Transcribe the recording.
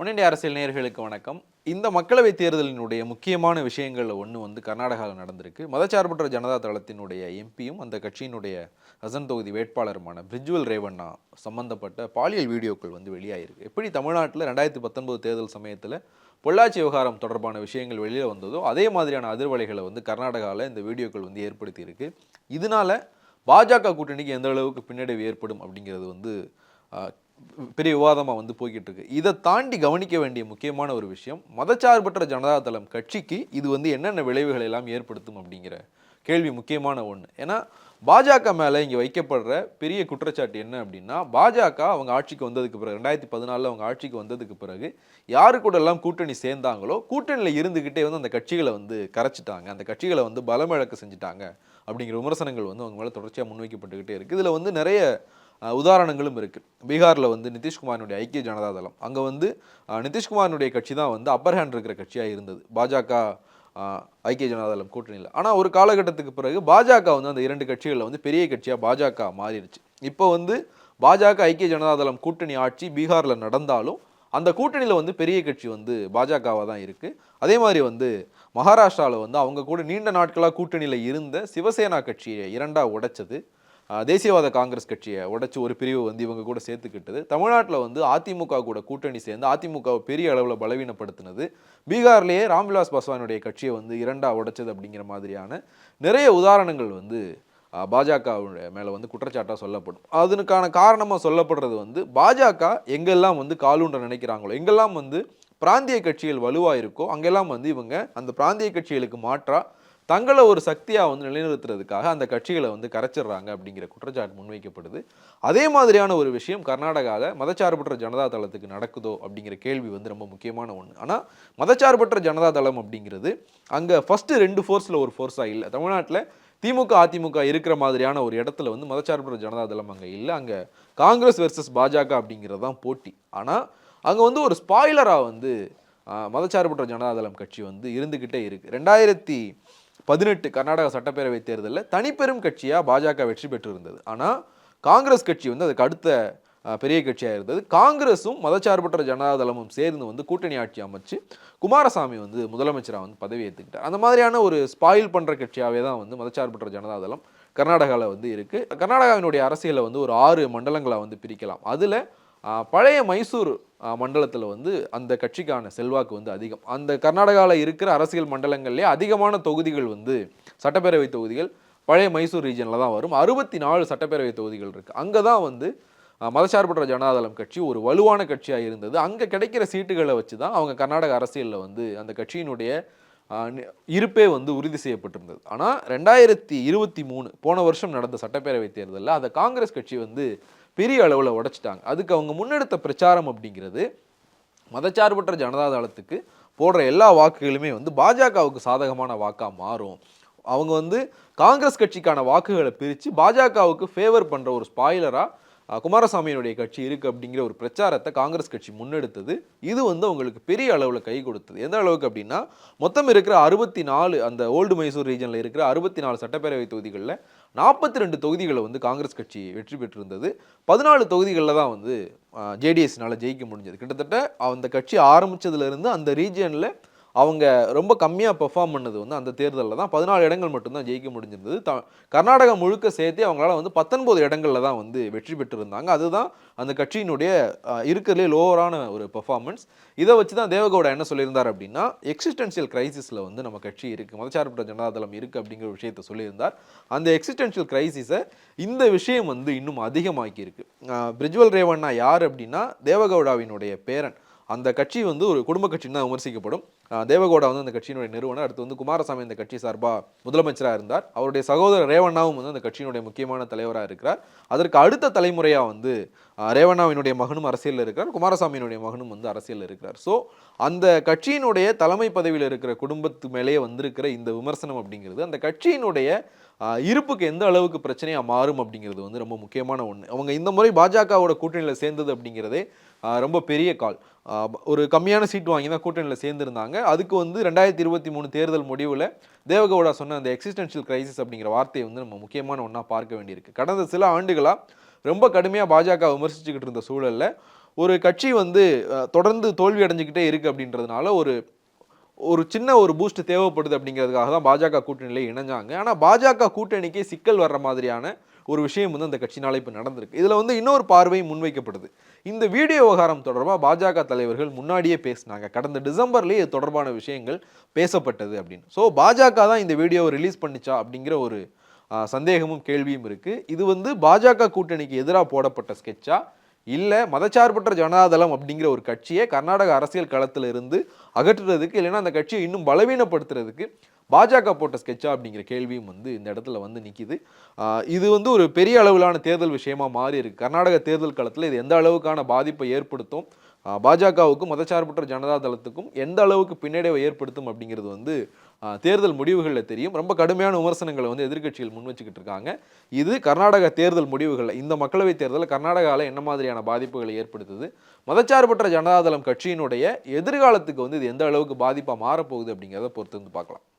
உடனடி அரசியல் நேயர்களுக்கு வணக்கம். இந்த மக்களவைத் தேர்தலினுடைய முக்கியமான விஷயங்களில் ஒன்று வந்து கர்நாடகாவில் நடந்திருக்கு. மதச்சார்பற்ற ஜனதா தளத்தினுடைய எம்பியும் அந்த கட்சியினுடைய ஹசன் தொகுதி வேட்பாளருமான பிரிஜுவல் ரேவண்ணா சம்பந்தப்பட்ட பாலியல் வீடியோக்கள் வந்து வெளியாயிருக்கு. எப்படி தமிழ்நாட்டில் ரெண்டாயிரத்தி பத்தொன்பது தேர்தல் சமயத்தில் பொள்ளாச்சி விவகாரம் தொடர்பான விஷயங்கள் வெளியில் வந்ததோ அதே மாதிரியான அதிர்வலைகளை வந்து கர்நாடகாவில் இந்த வீடியோக்கள் வந்து ஏற்படுத்தியிருக்கு. இதனால் இதனால பாஜக கூட்டணிக்கு எந்த அளவுக்கு பின்னடைவு ஏற்படும் அப்படிங்கிறது வந்து பெரிய விவாதமாக வந்து போய்கிட்டு இருக்கு இதை தாண்டி கவனிக்க வேண்டிய முக்கியமான ஒரு விஷயம் மதச்சார்பற்ற ஜனதாதளம் கட்சிக்கு இது வந்து என்னென்ன விளைவுகளை எல்லாம் ஏற்படுத்தும் அப்படிங்கிற கேள்வி முக்கியமான ஒன்று ஏன்னா பாஜக மேலே இங்கே வைக்கப்படுற பெரிய குற்றச்சாட்டு என்ன அப்படின்னா பாஜக அவங்க ஆட்சிக்கு வந்ததுக்கு பிறகு ரெண்டாயிரத்தி பதினாலில் அவங்க ஆட்சிக்கு வந்ததுக்கு பிறகு யாரு கூட எல்லாம் கூட்டணி சேர்ந்தாங்களோ கூட்டணியில் இருந்துக்கிட்டே வந்து அந்த கட்சிகளை வந்து கரைச்சிட்டாங்க. அந்த கட்சிகளை வந்து பலமிழக்க செஞ்சுட்டாங்க அப்படிங்கிற விமர்சனங்கள் வந்து அவங்க மேலே தொடர்ச்சியாக முன்வைக்கப்பட்டுக்கிட்டே இருக்குது இதில் வந்து நிறைய உதாரணங்களும் இருக்குது பீகாரில் வந்து நிதிஷ்குமாரினுடைய ஐக்கிய ஜனதா தளம் அங்கே வந்து நிதிஷ்குமாரினுடைய கட்சி தான் வந்து அப்பர் ஹேண்ட் இருக்கிற கட்சியாக இருந்தது. பாஜக ஐக்கிய ஜனதாதளம் கூட்டணியில். ஆனால் ஒரு காலகட்டத்துக்கு பிறகு பாஜக வந்து அந்த இரண்டு கட்சிகளில் வந்து பெரிய கட்சியாக பாஜக மாறிடுச்சு. இப்போ வந்து பாஜக ஐக்கிய ஜனதாதளம் கூட்டணி ஆட்சி பீகாரில் நடந்தாலும் அந்த கூட்டணியில் வந்து பெரிய கட்சி வந்து பாஜகவாக தான் இருக்குது அதே மாதிரி வந்து மகாராஷ்டிராவில் வந்து அவங்க கூட நீண்ட நாட்களாக கூட்டணியில் இருந்த சிவசேனா கட்சியை இரண்டாக உடைச்சது. தேசியவாத காங்கிரஸ் கட்சியை உடச்சி ஒரு பிரிவு வந்து இவங்க கூட சேர்த்துக்கிட்டது. தமிழ்நாட்டில் வந்து அதிமுக கூட கூட்டணி சேர்ந்து அதிமுகவை பெரிய அளவில் பலவீனப்படுத்தினது. பீகார்லேயே ராம்விலாஸ் பாஸ்வானுடைய கட்சியை வந்து இரண்டாக உடைச்சது அப்படிங்கிற மாதிரியான நிறைய உதாரணங்கள் வந்து ஆஹ் பாஜகவுடைய மேலே வந்து குற்றச்சாட்டாக சொல்லப்படும். அதனுக்கான காரணமாக சொல்லப்படுறது வந்து பாஜக எங்கெல்லாம் வந்து காலூன்ற நினைக்கிறாங்களோ எங்கெல்லாம் வந்து பிராந்திய கட்சிகள் வலுவாக இருக்கோ அங்கெல்லாம் வந்து இவங்க அந்த பிராந்திய கட்சிகளுக்கு மாற்றாக தங்களை ஒரு சக்தியாக வந்து நிலைநிறுத்துறதுக்காக அந்த கட்சிகளை வந்து கரைச்சிடுறாங்க அப்படிங்கிற குற்றச்சாட்டு முன்வைக்கப்படுது. அதே மாதிரியான ஒரு விஷயம் கர்நாடகாவில் மதச்சார்பற்ற ஜனதா தளத்துக்கு நடக்குதோ அப்படிங்கிற கேள்வி வந்து ரொம்ப முக்கியமான ஒன்று ஆனால் மதச்சார்பற்ற ஜனதா தளம் அப்படிங்கிறது அங்கே ஃபஸ்ட்டு ரெண்டு ஃபோர்ஸில் ஒரு ஃபோர்ஸாக இல்லை. தமிழ்நாட்டில் திமுக அதிமுக இருக்கிற மாதிரியான ஒரு இடத்துல வந்து மதச்சார்பற்ற ஜனதா தளம் அங்கே இல்லை. அங்கே காங்கிரஸ் வெர்சஸ் பாஜக அப்படிங்கிறது தான் போட்டி. ஆனால் அங்கே வந்து ஒரு ஸ்பாய்லராக வந்து மதச்சார்பற்ற ஜனதாதளம் கட்சி வந்து இருந்துக்கிட்டே இருக்குது ரெண்டாயிரத்தி பதினெட்டு கர்நாடக சட்டப்பேரவை தேர்தலில் தனிப்பெரும் கட்சியாக பாஜக வெற்றி பெற்று இருந்தது ஆனால் காங்கிரஸ் கட்சி வந்து அதுக்கு அடுத்த பெரிய கட்சியாக இருந்தது. காங்கிரஸும் மதச்சார்பற்ற ஜனதாதளமும் சேர்ந்து வந்து கூட்டணி ஆட்சி அமைச்சு குமாரசாமி வந்து முதலமைச்சராக வந்து பதவி ஏற்றுக்கிட்டார் அந்த மாதிரியான ஒரு ஸ்பாயில் பண்ணுற கட்சியாகவே தான் வந்து மதச்சார்பற்ற ஜனதாதளம் கர்நாடகாவில் வந்து இருக்குது கர்நாடகாவினுடைய அரசியலை வந்து ஒரு ஆறு மண்டலங்களாக வந்து பிரிக்கலாம். அதில் பழைய மைசூர் மண்டலத்தில் வந்து அந்த கட்சிக்கான செல்வாக்கு வந்து அதிகம். அந்த கர்நாடகாவில் இருக்கிற அரசியல் மண்டலங்கள்லேயே அதிகமான தொகுதிகள் வந்து சட்டப்பேரவை தொகுதிகள் பழைய மைசூர் ரீஜனில் தான் வரும். அறுபத்தி நாலு சட்டப்பேரவை தொகுதிகள் இருக்குது அங்கே தான் வந்து மதசார்பற்ற மதச்சார்பற்ற ஜனதாதளம் கட்சி ஒரு வலுவான கட்சியாக இருந்தது. அங்கே கிடைக்கிற சீட்டுகளை வச்சு தான் அவங்க கர்நாடக அரசியலில் வந்து அந்த கட்சியினுடைய இருப்பே வந்து உறுதி செய்யப்பட்டிருந்தது. ஆனால் ரெண்டாயிரத்தி இருபத்தி மூணு போன வருஷம் நடந்த சட்டப்பேரவை தேர்தலில் அதை காங்கிரஸ் கட்சி வந்து பெரிய அளவில் உடைச்சிட்டாங்க. அதுக்கு அவங்க முன்னெடுத்த பிரச்சாரம் அப்படிங்கிறது மதச்சார்பற்ற ஜனதாதளத்துக்கு போடுற எல்லா வாக்குகளுமே வந்து பாஜகவுக்கு சாதகமான வாக்காக மாறும். அவங்க வந்து காங்கிரஸ் கட்சிக்கான வாக்குகளை பிரித்து பாஜகவுக்கு ஃபேவர் பண்ணுற ஒரு ஸ்பாய்லராக குமாரசாமியினுடைய கட்சி இருக்குது அப்படிங்கிற ஒரு பிரச்சாரத்தை காங்கிரஸ் கட்சி முன்னெடுத்தது. இது வந்து அவங்களுக்கு பெரிய அளவில் கை கொடுத்தது. எந்த அளவுக்கு அப்படின்னா மொத்தம் இருக்கிற அறுபத்தி நாலு அந்த ஓல்டு மைசூர் ரீஜனில் இருக்கிற அறுபத்தி நாலு சட்டப்பேரவை தொகுதிகளில் நாற்பத்தி ரெண்டு தொகுதிகளை வந்து காங்கிரஸ் கட்சி வெற்றி பெற்றிருந்தது. பதினாலு தொகுதிகளில் தான் வந்து ஜேடிஎஸ்னால் ஜெயிக்க முடிஞ்சது. கிட்டத்தட்ட அந்த கட்சி ஆரம்பித்ததுலேருந்து அந்த ரீஜியனில் அவங்க ரொம்ப கம்மியாக பெர்ஃபார்ம் பண்ணது வந்து அந்த தேர்தலில் தான். பதினாலு இடங்கள் மட்டும்தான் ஜெயிக்க முடிஞ்சிருந்தது. த கர்நாடகா முழுக்க சேர்த்தே அவங்களால வந்து பத்தொன்பது இடங்களில் தான் வந்து வெற்றி பெற்றிருந்தாங்க. அதுதான் அந்த கட்சியினுடைய இருக்கிறதுலே லோவரான ஒரு பெர்ஃபார்மன்ஸ் இதை வச்சு தான் தேவகவுடா என்ன சொல்லியிருந்தார் அப்படின்னா எக்ஸிஸ்டென்ஷியல் கிரைசிஸில் வந்து நம்ம கட்சி இருக்குது மதச்சார்பற்ற ஜனதாதளம் இருக்குது அப்படிங்கிற விஷயத்தை சொல்லியிருந்தார். அந்த எக்ஸிஸ்டென்ஷியல் கிரைசிஸை இந்த விஷயம் வந்து இன்னும் அதிகமாக்கி இருக்கு பிரிஜ்வல் ரேவண்ணா யார் அப்படின்னா தேவகவுடாவினுடைய பேரன். அந்த கட்சி வந்து ஒரு குடும்ப கட்சின்னு தான் விமர்சிக்கப்படும். தேவகோடா வந்து அந்த கட்சியினுடைய நிறுவனர் அடுத்து வந்து குமாரசாமி இந்த கட்சி சார்பாக முதலமைச்சராக இருந்தார். அவருடைய சகோதரர் ரேவண்ணாவும் வந்து அந்த கட்சியினுடைய முக்கியமான தலைவராக இருக்கிறார். அதற்கு அடுத்த தலைமுறையாக வந்து ரேவண்ணாவினுடைய மகனும் அரசியலில் இருக்கிறார். குமாரசாமியினுடைய மகனும் வந்து அரசியலில் இருக்கிறார். ஸோ அந்த கட்சியினுடைய தலைமை பதவியில் இருக்கிற குடும்பத்து மேலேயே வந்திருக்கிற இந்த விமர்சனம் அப்படிங்கிறது அந்த கட்சியினுடைய இருப்புக்கு எந்த அளவுக்கு பிரச்சனையாக மாறும் அப்படிங்கிறது வந்து ரொம்ப முக்கியமான ஒன்று அவங்க இந்த முறை பாஜகவோட கூட்டணியில் சேர்ந்தது அப்படிங்கிறதே ரொம்ப பெரிய கால். ஒரு கம்மியான சீட் வாங்கி தான் கூட்டணியில் சேர்ந்துருந்தாங்க. அதுக்கு வந்து ரெண்டாயிரத்தி இருபத்தி மூணு தேர்தல் முடிவில் தேவகவுடா சொன்ன அந்த எக்ஸிஸ்டென்ஷியல் கிரைசிஸ் அப்படிங்கிற வார்த்தையை வந்து நம்ம முக்கியமான ஒன்றா பார்க்க வேண்டியிருக்கு. கடந்த சில ஆண்டுகளாக ரொம்ப கடுமையாக பாஜக விமர்சிச்சுக்கிட்டு இருந்த சூழலில் ஒரு கட்சி வந்து தொடர்ந்து தோல்வி அடைஞ்சிக்கிட்டே இருக்குது அப்படின்றதுனால ஒரு ஒரு சின்ன ஒரு பூஸ்ட் தேவைப்படுது அப்படிங்கிறதுக்காக தான் பாஜக கூட்டணியில இணைஞ்சாங்க. ஆனால் பாஜக கூட்டணிக்கே சிக்கல் வர்ற மாதிரியான ஒரு விஷயம் வந்து அந்த கட்சினால இப்போ நடந்திருக்கு. இதில் வந்து இன்னொரு பார்வையும் முன்வைக்கப்படுது. இந்த வீடியோ விவகாரம் தொடர்பாக பாஜக தலைவர்கள் முன்னாடியே பேசினாங்க. கடந்த டிசம்பர்லேயே இது தொடர்பான விஷயங்கள் பேசப்பட்டது அப்படின்னு. ஸோ பாஜக தான் இந்த வீடியோவை ரிலீஸ் பண்ணிச்சா அப்படிங்கிற ஒரு சந்தேகமும் கேள்வியும் இருக்குது இது வந்து பாஜக கூட்டணிக்கு எதிராக போடப்பட்ட ஸ்கெட்சா இல்லை மதச்சார்பற்ற ஜனதாதளம் அப்படிங்கிற ஒரு கட்சியை கர்நாடக அரசியல் களத்தில் இருந்து அகற்றுறதுக்கு இல்லைன்னா அந்த கட்சியை இன்னும் பலவீனப்படுத்துறதுக்கு பாஜக போட்ட ஸ்கெட்சா அப்படிங்கிற கேள்வியும் வந்து இந்த இடத்துல வந்து நிற்கிது இது வந்து ஒரு பெரிய அளவிலான தேர்தல் விஷயமா மாறி இருக்கு. கர்நாடக தேர்தல் களத்தில் இது எந்த அளவுக்கான பாதிப்பை ஏற்படுத்தும்? பாஜகவுக்கும் மதச்சார்பற்ற ஜனதா தளத்துக்கும் எந்த அளவுக்கு பின்னடைவை ஏற்படுத்தும் அப்படிங்கிறது வந்து தேர்தல் முடிவுகளில் தெரியும். ரொம்ப கடுமையான விமர்சனங்களை வந்து எதிர்கட்சிகள் முன் வச்சுக்கிட்டு இருக்காங்க. இது கர்நாடக தேர்தல் முடிவுகளில் இந்த மக்களவைத் தேர்தலில் கர்நாடகாவில் என்ன மாதிரியான பாதிப்புகளை ஏற்படுத்துது? மதச்சார்பற்ற ஜனதாதளம் கட்சியினுடைய எதிர்காலத்துக்கு வந்து இது எந்த அளவுக்கு பாதிப்பாக மாறப்போகுது அப்படிங்கிறத பொறுத்து வந்து பார்க்கலாம்.